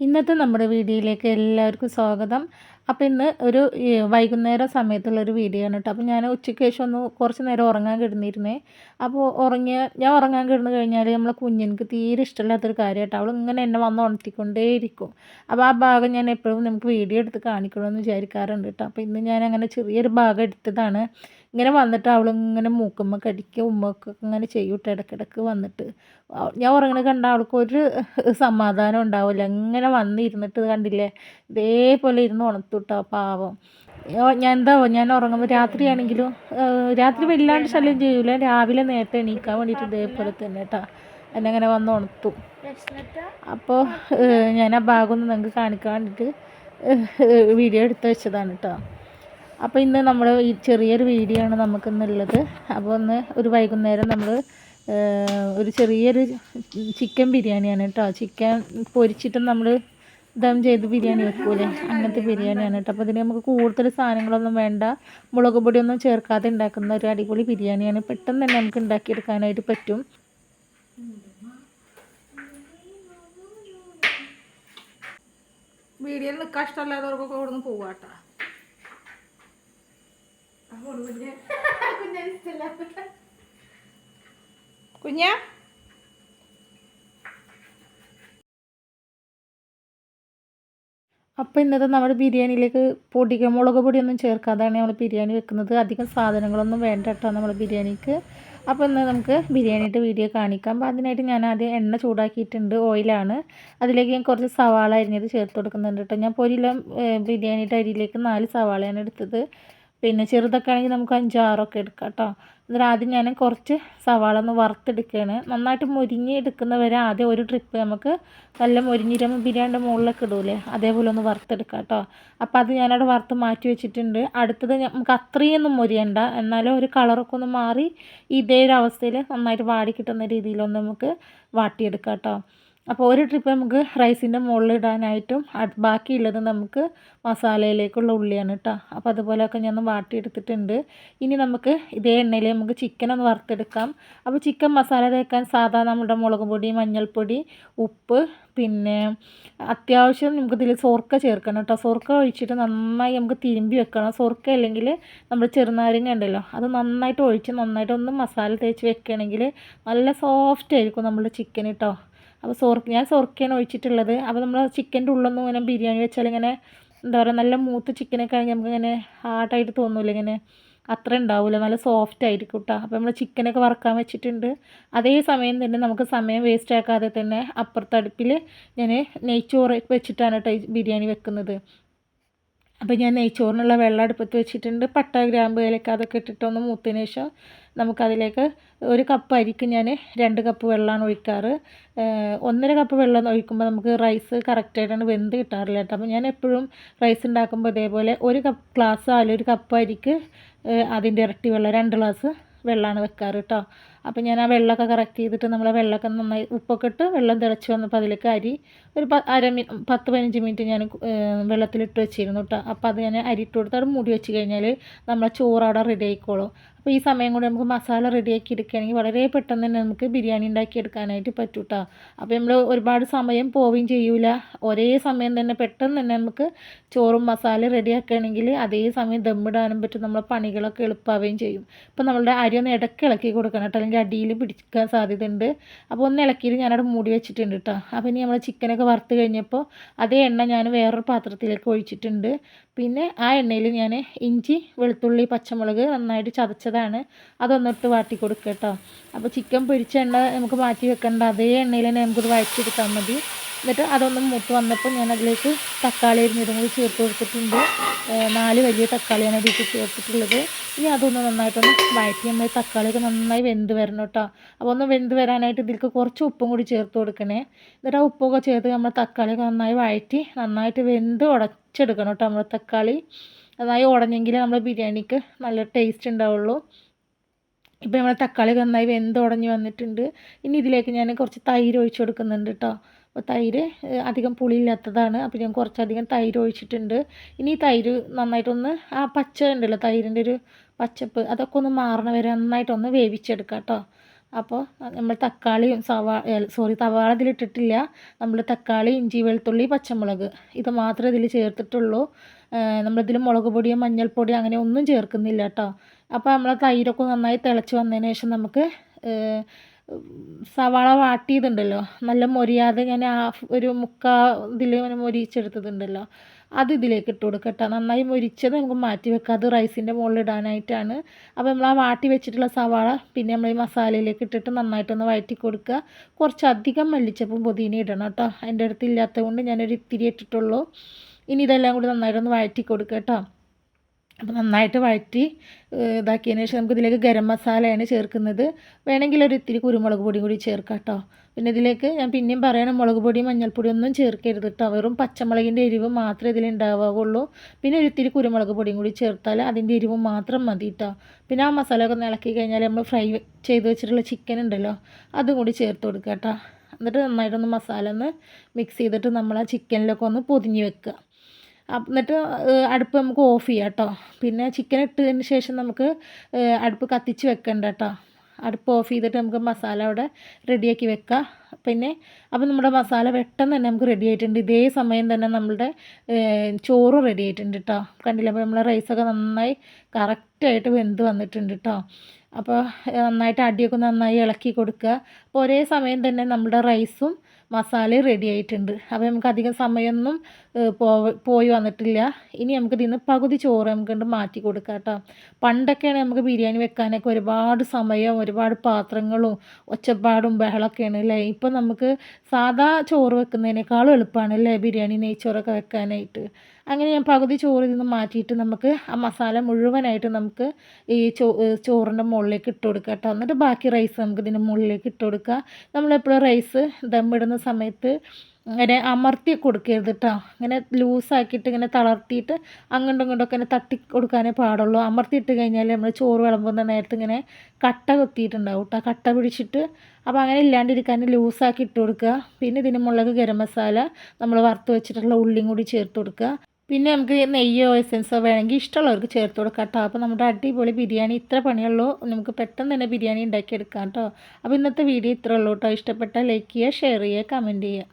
ഇന്നത്തെ നമ്മുടെ വീഡിയോയിലേക്ക് എല്ലാവർക്കും സ്വാഗതം. അപ്പോൾ ഇന്ന് ഒരു വൈകുന്നേരം സമയത്തുള്ളൊരു വീഡിയോ ആണ് കേട്ടോ. അപ്പോൾ ഞാൻ ഉച്ചയ്ക്ക് ശേഷം ഒന്ന് കുറച്ച് നേരം ഉറങ്ങാൻ കിടന്നിരുന്നേ. അപ്പോൾ ഉറങ്ങിയ ഞാൻ ഉറങ്ങാൻ കിടന്നു കഴിഞ്ഞാൽ നമ്മളെ കുഞ്ഞിനക്ക് തീരെ ഇഷ്ടമില്ലാത്തൊരു കാര്യം കേട്ടോ. അവൾ ഇങ്ങനെ എന്നെ വന്ന് ഉണർത്തിക്കൊണ്ടേയിരിക്കും. അപ്പോൾ ആ ഭാഗം ഞാൻ എപ്പോഴും നമുക്ക് വീഡിയോ എടുത്ത് കാണിക്കണമെന്ന് വിചാരിക്കാറുണ്ട് കേട്ടോ. അപ്പോൾ ഇന്ന് ഞാൻ അങ്ങനെ ചെറിയൊരു ഭാഗം എടുത്തതാണ്. ഇങ്ങനെ വന്നിട്ട് അവളിങ്ങനെ മൂക്കുമ്മ കടിക്കുക ഉമ്മക്ക് ഇങ്ങനെ ചെയ്യൂട്ട് ഇടയ്ക്കിടയ്ക്ക് വന്നിട്ട്. ഞാൻ ഉറങ്ങണ കണ്ട അവൾക്ക് ഒരു സമാധാനം ഉണ്ടാവില്ല. ഇങ്ങനെ വന്നിരുന്നിട്ട് കണ്ടില്ലേ? ഇതേപോലെ ഇരുന്ന് ഉണത്തുട്ടോ പാവം. ഞാൻ എന്താ ഞാൻ ഉറങ്ങുമ്പോൾ രാത്രിയാണെങ്കിലും രാത്രി വല്ലാണ്ട് ശല്യം ചെയ്യൂല. രാവിലെ നേരത്തെ എണീക്കാൻ വേണ്ടിയിട്ട് ഇതേപോലെ തന്നെ കേട്ടോ എന്നെ അങ്ങനെ വന്ന് ഉണർത്തും. അപ്പോൾ ഞാൻ ആ ഭാഗം ഒന്ന് നിങ്ങൾക്ക് കാണിക്കാൻ വേണ്ടിയിട്ട് വീഡിയോ എടുത്ത് വെച്ചതാണ് കേട്ടോ അപ്പോൾ ഇന്ന് നമ്മൾ ഈ ചെറിയൊരു വീഡിയോ ആണ് നമുക്കിന്നുള്ളത്. അപ്പോൾ ഒന്ന് ഒരു വൈകുന്നേരം നമ്മൾ ഒരു ചെറിയൊരു ചിക്കൻ ബിരിയാണിയാണ് കേട്ടോ. ചിക്കൻ പൊരിച്ചിട്ട് നമ്മൾ ദം ചെയ്ത് ബിരിയാണി വെക്കൂലേ? അങ്ങനത്തെ ബിരിയാണിയാണ് കേട്ടോ. അപ്പോൾ ഇതിന് നമുക്ക് കൂടുതൽ സാധനങ്ങളൊന്നും വേണ്ട. മുളക് പൊടിയൊന്നും ചേർക്കാതെ ഉണ്ടാക്കുന്ന ഒരു അടിപൊളി ബിരിയാണിയാണ് പെട്ടെന്ന് തന്നെ നമുക്ക് ഉണ്ടാക്കിയെടുക്കാനായിട്ട് പറ്റും. വീഡിയോയിൽ നിൽക്കാൻ ഇഷ്ടമല്ലാത്തവർക്കൊക്കെ ഇവിടുന്ന് പോവാട്ടോ കുഞ്ഞ അപ്പോൾ ഇന്നത്തെ നമ്മുടെ ബിരിയാണിയിലേക്ക് പൊടിക മുളക് പൊടിയൊന്നും ചേർക്കാതെയാണ് നമ്മൾ ബിരിയാണി വെക്കുന്നത്. അധികം സാധനങ്ങളൊന്നും വേണ്ട കേട്ടോ നമ്മൾ ബിരിയാണിക്ക്. അപ്പോൾ ഇന്ന് നമുക്ക് ബിരിയാണിയുടെ വീഡിയോ കാണിക്കാം. അപ്പോൾ അതിനായിട്ട് ഞാൻ ആദ്യം എണ്ണ ചൂടാക്കിയിട്ടുണ്ട്. ഓയിലാണ് അതിലേക്ക് ഞാൻ കുറച്ച് സവാള അരിഞ്ഞത് ചേർത്ത് കൊടുക്കുന്നുണ്ട് കേട്ടോ. ഞാൻ പൊരിയിലും ബിരിയാണിയുടെ അരിയിലേക്ക് നാല് സവാളയാണ് എടുത്തത്. പിന്നെ ചെറുതൊക്കെ ആണെങ്കിൽ നമുക്ക് അഞ്ചാറൊക്കെ എടുക്കാം കേട്ടോ എന്നിട്ട് ആദ്യം ഞാൻ കുറച്ച് സവാള ഒന്ന് വറുത്തെടുക്കുകയാണ്. നന്നായിട്ട് മുരിഞ്ഞ് എടുക്കുന്നവരെ ആദ്യം ഒരു ട്രിപ്പ് നമുക്ക് നല്ല മുരിഞ്ഞിരുമ്പോൾ ബിരിയാണിന്റെ മുകളിലൊക്കെ ഇടൂലേ? അതേപോലെ ഒന്ന് വറുത്തെടുക്കാം കേട്ടോ അപ്പോൾ അത് ഞാനവിടെ വറുത്ത് മാറ്റി വെച്ചിട്ടുണ്ട്. അടുത്തത് നമുക്ക് അത്രയൊന്നും മുരിയണ്ട. എന്നാലും ഒരു കളറൊക്കെ ഒന്ന് മാറി ഇതേ ഒരു അവസ്ഥയിൽ നന്നായിട്ട് വാടി കിട്ടുന്ന രീതിയിലൊന്ന് നമുക്ക് വാട്ടിയെടുക്കാം കേട്ടോ അപ്പോൾ ഒരു ട്രിപ്പ് നമുക്ക് റൈസിന്റെ മുകളിൽ ഇടാനായിട്ടും ബാക്കിയുള്ളത് നമുക്ക് മസാലയിലേക്കുള്ള ഉള്ളിയാണ് കേട്ടോ അപ്പോൾ അതുപോലെയൊക്കെ ഞാൻ വാട്ടിയെടുത്തിട്ടുണ്ട്. ഇനി നമുക്ക് ഇതേ എണ്ണയിൽ നമുക്ക് ചിക്കൻ ഒന്ന് വറുത്തെടുക്കാം. അപ്പോൾ ചിക്കൻ മസാല തേക്കാൻ സാധാ നമ്മുടെ മുളക് പൊടി മഞ്ഞൾപ്പൊടി ഉപ്പ് പിന്നെ അത്യാവശ്യം നമുക്ക് ഇതിൽ സോർക്ക ചേർക്കണം കേട്ടോ സോർക്ക ഒഴിച്ചിട്ട് നന്നായി നമുക്ക് തിരുമ്പി വെക്കണം. സോർക്ക അല്ലെങ്കിൽ നമ്മൾ ചെറുനാരങ്ങ ഉണ്ടല്ലോ അത് നന്നായിട്ട് ഒഴിച്ച് നന്നായിട്ട് ഒന്ന് മസാല തേച്ച് വെക്കുകയാണെങ്കിൽ നല്ല സോഫ്റ്റ് ആയിരിക്കും നമ്മുടെ ചിക്കൻ കേട്ടോ അപ്പോൾ സോർക്ക് ഞാൻ സോർക്കയാണ് ഒഴിച്ചിട്ടുള്ളത്. അപ്പോൾ നമ്മൾ ചിക്കന്റെ ഉള്ളൊന്നും ഇങ്ങനെ ബിരിയാണി വെച്ചാൽ ഇങ്ങനെ എന്താ പറയുക നല്ല മൂത്ത ചിക്കനൊക്കെ ആണെങ്കിൽ നമുക്കിങ്ങനെ ഹാർഡായിട്ട് തോന്നില്ല ഇങ്ങനെ അത്ര ഉണ്ടാവില്ല നല്ല സോഫ്റ്റ് ആയിരിക്കും കേട്ടോ അപ്പോൾ നമ്മൾ ചിക്കനൊക്കെ വറക്കാൻ വെച്ചിട്ടുണ്ട്. അതേ സമയം തന്നെ നമുക്ക് സമയം വേസ്റ്റ് ആക്കാതെ തന്നെ അപ്പുറത്തെ അടുപ്പിൽ ഞാൻ നെയ്ച്ചോറ് വെച്ചിട്ടാണ് കേട്ടോ ബിരിയാണി വെക്കുന്നത്. അപ്പോൾ ഞാൻ നെയ്ച്ചോറിനുള്ള വെള്ളം അടുപ്പത്ത് വെച്ചിട്ടുണ്ട്. പട്ട ഗ്രാമ്പ് ഏലക്ക അതൊക്കെ ഇട്ടിട്ടൊന്ന് മൂത്തതിന് ശേഷം നമുക്കതിലേക്ക് ഒരു കപ്പ് അരിക്ക് ഞാൻ രണ്ട് കപ്പ് വെള്ളമാണ് ഒഴിക്കാറ്. ഒന്നര കപ്പ് വെള്ളം ഒഴിക്കുമ്പോൾ നമുക്ക് റൈസ് കറക്റ്റായിട്ടാണ് വെന്ത് കിട്ടാറില്ല കേട്ടോ. അപ്പോൾ ഞാൻ എപ്പോഴും റൈസ് ഉണ്ടാക്കുമ്പോൾ ഇതേപോലെ ഒരു കപ്പ് ഗ്ലാസ് അല്ലെങ്കിൽ ഒരു കപ്പ് അരിക്ക് അതിന്റെ ഇരട്ടി വെള്ളം രണ്ട് ഗ്ലാസ് വെള്ളമാണ് വെക്കാറ് കേട്ടോ. അപ്പോൾ ഞാൻ ആ വെള്ളമൊക്കെ കറക്റ്റ് ചെയ്തിട്ട് നമ്മൾ വെള്ളമൊക്കെ നന്നായി ഉപ്പൊക്കെ ഇട്ട് വെള്ളം തിളച്ച് വന്നപ്പോൾ അതിലേക്ക് അരി ഒരു അര മി പത്ത് പതിനഞ്ച് മിനിറ്റ് ഞാൻ വെള്ളത്തിലിട്ട് വെച്ചിരുന്നു കേട്ടോ. അപ്പോൾ അത് ഞാൻ അരി ഇട്ട് കൊടുത്ത് അവിടെ മൂടി വെച്ച് കഴിഞ്ഞാൽ നമ്മളെ ചോറ് അവിടെ റെഡി ആയിക്കോളും. അപ്പോൾ ഈ സമയം കൊണ്ട് നമുക്ക് മസാല റെഡിയാക്കി എടുക്കുകയാണെങ്കിൽ വളരെ പെട്ടെന്ന് തന്നെ നമുക്ക് ബിരിയാണി ഉണ്ടാക്കി എടുക്കാനായിട്ട് പറ്റും കേട്ടോ. അപ്പോൾ നമ്മൾ ഒരുപാട് സമയം പോവുകയും ചെയ്യൂല. ഒരേ സമയം തന്നെ പെട്ടെന്ന് തന്നെ നമുക്ക് ചോറും മസാല റെഡിയാക്കുകയാണെങ്കിൽ അതേ സമയം ദമ്മിടാനും പറ്റും. നമ്മളെ പണികളൊക്കെ എളുപ്പമാവുകയും ചെയ്യും. ഇപ്പോൾ നമ്മളുടെ അരി ഒന്ന് ഇടയ്ക്ക് ഇളക്കി കൊടുക്കണം കേട്ടോ. അല്ലെങ്കിൽ അടിയിൽ പിടിക്കാൻ സാധ്യതയുണ്ട്. അപ്പോൾ ഒന്ന് ഇളക്കിയിട്ട് ഞാനവിടെ മൂടി വെച്ചിട്ടുണ്ട് കേട്ടോ അപ്പോൾ ഇനി നമ്മൾ ചിക്കനൊക്കെ വറുത്ത് കഴിഞ്ഞപ്പോൾ അതേ എണ്ണ ഞാൻ വേറൊരു പാത്രത്തിലേക്ക് ഒഴിച്ചിട്ടുണ്ട്. പിന്നെ ആ എണ്ണയിൽ ഞാൻ ഇഞ്ചി വെളുത്തുള്ളി പച്ചമുളക് നന്നായിട്ട് ചതച്ചതാണ്. അതൊന്നിട്ട് വാട്ടി കൊടുക്കുക കേട്ടോ അപ്പോൾ ചിക്കൻ പൊരിച്ച എണ്ണ നമുക്ക് മാറ്റി വെക്കേണ്ട. അതേ എണ്ണയിൽ തന്നെ നമുക്കത് വഴച്ചെടുത്താൽ മതി. എന്നിട്ട് അതൊന്ന് മൂത്ത് വന്നപ്പോൾ ഞാൻ അതിലേക്ക് തക്കാളി അരിഞ്ഞതും കൂടി ചേർത്ത് കൊടുത്തിട്ടുണ്ട്. നാല് വലിയ തക്കാളിയാണ് അതിലേക്ക് ചേർത്തിട്ടുള്ളത്. ഇനി അതൊന്ന് നന്നായിട്ടൊന്ന് വഴറ്റി. നമ്മൾ തക്കാളിയൊക്കെ നന്നായി വെന്ത് വരണം കേട്ടോ. അപ്പോൾ ഒന്ന് വെന്ത് വരാനായിട്ട് ഇതിലേക്ക് കുറച്ച് ഉപ്പും കൂടി ചേർത്ത് കൊടുക്കണേ. എന്നിട്ട് ആ ഉപ്പൊക്കെ ചേർത്ത് നമ്മൾ തക്കാളിയൊക്കെ നന്നായി വഴറ്റി നന്നായിട്ട് വെന്ത് ഉടച്ചെടുക്കണം കേട്ടോ നമ്മൾ തക്കാളി. നന്നായി ഉടഞ്ഞെങ്കിൽ നമ്മൾ ബിരിയാണിക്ക് നല്ല ടേസ്റ്റ് ഉണ്ടാവുള്ളൂ. ഇപ്പോൾ നമ്മൾ തക്കാളി നന്നായി വെന്ത് ഉടഞ്ഞ് വന്നിട്ടുണ്ട്. ഇനി ഇതിലേക്ക് ഞാൻ കുറച്ച് തൈര് ഒഴിച്ച് കൊടുക്കുന്നുണ്ട് കേട്ടോ. തൈര് അധികം പുളിയില്ലാത്തതാണ്. അപ്പോൾ ഞാൻ കുറച്ചധികം തൈര് ഒഴിച്ചിട്ടുണ്ട്. ഇനി തൈര് നന്നായിട്ടൊന്ന് ആ പച്ച ഉണ്ടല്ലോ തൈരിന്റെ ഒരു പച്ചപ്പ് അതൊക്കെ ഒന്ന് മാറണ വരെ നന്നായിട്ടൊന്ന് വേവിച്ചെടുക്കാം കേട്ടോ. അപ്പോൾ നമ്മൾ തക്കാളിയും സവാ സോറി സവാള ഇതിലിട്ടിട്ടില്ല നമ്മൾ തക്കാളി ഇഞ്ചി വെളുത്തുള്ളി പച്ചമുളക് ഇത് മാത്രമേ ഇതിൽ ചേർത്തിട്ടുള്ളൂ. നമ്മളിതിൽ മുളക് പൊടിയോ മഞ്ഞൾപ്പൊടിയോ അങ്ങനെ ഒന്നും ചേർക്കുന്നില്ല കേട്ടോ. അപ്പോൾ നമ്മൾ തൈരൊക്കെ നന്നായി തിളച്ച് വന്നതിന് ശേഷം നമുക്ക് സവാള വാട്ടിയതുണ്ടല്ലോ. നല്ല മൊരിയാതെ ഞാൻ ആ ഒരു മുക്കാ ഇതിൽ ഇങ്ങനെ മൊരിച്ചെടുത്തതുണ്ടല്ലോ. അത് ഇതിലേക്ക് ഇട്ട് കൊടുക്കുക കേട്ടോ നന്നായി മൊരിച്ചത് നമുക്ക് മാറ്റി വെക്കാം. അത് റൈസിന്റെ മുകളിൽ ഇടാനായിട്ടാണ് അപ്പോൾ നമ്മൾ ആ വാട്ടി വെച്ചിട്ടുള്ള സവാള പിന്നെ നമ്മൾ ഈ മസാലയിലേക്ക് ഇട്ടിട്ട് നന്നായിട്ടൊന്ന് വഴറ്റി കൊടുക്കുക. കുറച്ചധികം മല്ലിച്ചപ്പും പുതിന ഇടണം കേട്ടോ. എന്റെ അടുത്ത് ഇല്ലാത്തത് കൊണ്ട് ഞാനൊരു ഇത്തിരി ഇട്ടിട്ടുള്ളൂ. ഇനി ഇതെല്ലാം കൂടി നന്നായിട്ടൊന്ന് വഴറ്റി കൊടുക്കുക കേട്ടോ. അപ്പോൾ നന്നായിട്ട് വഴറ്റി ഇതാക്കിയതിന് ശേഷം നമുക്ക് ഇതിലേക്ക് ഗരം മസാലയാണ് ചേർക്കുന്നത്. വേണമെങ്കിൽ ഒരു ഇത്തിരി കുരുമുളക് പൊടി കൂടി ചേർക്കാം കേട്ടോ പിന്നെ ഇതിലേക്ക് ഞാൻ പിന്നെയും പറയണം മുളക് പൊടി മഞ്ഞൾപ്പൊടി ഒന്നും ചേർക്കരുത് കേട്ടോ വെറും പച്ചമുളകിന്റെ എരിവ് മാത്രമേ ഇതിൽ ഉണ്ടാവുകയുള്ളൂ പിന്നെ ഒരു ഇത്തിരി കുരുമുളക് പൊടിയും കൂടി ചേർത്താൽ അതിന്റെ എരിവ് മാത്രം മതി കേട്ടോ പിന്നെ ആ മസാല ഒക്കെ ഒന്ന് ഇളക്കി കഴിഞ്ഞാൽ നമ്മൾ ഫ്രൈ ചെയ്ത് വെച്ചിട്ടുള്ള ചിക്കൻ ഉണ്ടല്ലോ അതും കൂടി ചേർത്ത് കൊടുക്കുക കേട്ടോ എന്നിട്ട് നന്നായിട്ടൊന്ന് മസാല ഒന്ന് മിക്സ് ചെയ്തിട്ട് നമ്മൾ ആ ചിക്കനിലൊക്കെ ഒന്ന് പൊതിഞ്ഞ് വെക്കുക. എന്നിട്ട് അടുപ്പ് നമുക്ക് ഓഫ് ചെയ്യാം കേട്ടോ പിന്നെ ചിക്കൻ ഇട്ടതിന് ശേഷം നമുക്ക് അടുപ്പ് കത്തിച്ച് വെക്കണ്ട കേട്ടോ അടുപ്പ് ഓഫ് ചെയ്തിട്ട് നമുക്ക് മസാല അവിടെ റെഡിയാക്കി വെക്കാം. പിന്നെ അപ്പം നമ്മുടെ മസാല പെട്ടെന്ന് തന്നെ നമുക്ക് റെഡി ആയിട്ടുണ്ട്. ഇതേ സമയം തന്നെ നമ്മളുടെ ചോറ് റെഡി ആയിട്ടുണ്ട് കേട്ടോ കണ്ടില്ല? അപ്പോൾ നമ്മളെ റൈസൊക്കെ നന്നായി കറക്റ്റായിട്ട് വെന്ത് വന്നിട്ടുണ്ട് കേട്ടോ അപ്പോൾ നന്നായിട്ട് അടിയൊക്കെ നന്നായി ഇളക്കി കൊടുക്കുക. അപ്പോൾ ഒരേ സമയം തന്നെ നമ്മുടെ റൈസും മസാലയും റെഡി ആയിട്ടുണ്ട്. അപ്പോൾ നമുക്ക് അധികം സമയമൊന്നും പോയി വന്നിട്ടില്ല. ഇനി നമുക്ക് ഇതിന് പകുതി ചോറ് നമുക്ക് മാറ്റി കൊടുക്കാം കേട്ടോ. പണ്ടൊക്കെയാണ് നമുക്ക് ബിരിയാണി വെക്കാനൊക്കെ ഒരുപാട് സമയവും ഒരുപാട് പാത്രങ്ങളും ഒച്ചപ്പാടും ബഹളമൊക്കെയാണ് അല്ലേ? ഇപ്പം നമുക്ക് സാധാ ചോറ് വെക്കുന്നതിനേക്കാളും എളുപ്പമാണ് അല്ലേ ബിരിയാണി നെയ്ച്ചോറൊക്കെ വെക്കാനായിട്ട്? അങ്ങനെ ഞാൻ പകുതി ചോറിൽ നിന്ന് മാറ്റിയിട്ട് നമുക്ക് ആ മസാല മുഴുവനായിട്ട് നമുക്ക് ഈ ചോ ചോറിന്റെ മുകളിലേക്ക് ഇട്ട് കൊടുക്കുക കേട്ടോ. എന്നിട്ട് ബാക്കി റൈസ് നമുക്ക് ഇതിന്റെ മുകളിലേക്ക് ഇട്ട് കൊടുക്കുക. നമ്മളെപ്പോഴും റൈസ് ദമ്മിടുന്ന സമയത്ത് ഇങ്ങനെ അമർത്തി കൊടുക്കരുത് കേട്ടോ. ഇങ്ങനെ ലൂസാക്കിയിട്ട് ഇങ്ങനെ തളർത്തിയിട്ട് അങ്ങോട്ടും ഇങ്ങോട്ടൊക്കെ ഇങ്ങനെ തട്ടി കൊടുക്കാനേ പാടുള്ളൂ. അമർത്തിയിട്ട് കഴിഞ്ഞാൽ നമ്മൾ ചോറ് വിളമ്പുന്ന നേരത്ത് ഇങ്ങനെ കട്ട കൊത്തിയിട്ടുണ്ടാവും കേട്ടോ. കട്ട പിടിച്ചിട്ട് അപ്പോൾ അങ്ങനെ ഇല്ലാണ്ടിരിക്കാൻ ലൂസാക്കി ഇട്ട് കൊടുക്കുക. പിന്നെ ഇതിന് മുളക് ഗരം മസാല നമ്മൾ വറുത്ത് വെച്ചിട്ടുള്ള ഉള്ളിയും കൂടി ചേർത്ത് കൊടുക്കുക. പിന്നെ നമുക്ക് നെയ്യോ എസൻസോ വേണമെങ്കിൽ ഇഷ്ടമുള്ളവർക്ക് ചേർത്ത് കൊടുക്കാം കേട്ടോ. അപ്പോൾ നമ്മുടെ അടിപൊളി ബിരിയാണി ഇത്ര പണിയുള്ളൂ. നമുക്ക് പെട്ടെന്ന് തന്നെ ബിരിയാണി ഉണ്ടാക്കിയെടുക്കാം കേട്ടോ. അപ്പോൾ ഇന്നത്തെ വീഡിയോ ഇത്ര ഉള്ളൂ കേട്ടോ. ഇഷ്ടപ്പെട്ടാൽ ലൈക്ക് ചെയ്യുക ഷെയർ ചെയ്യുക കമന്റ് ചെയ്യുക.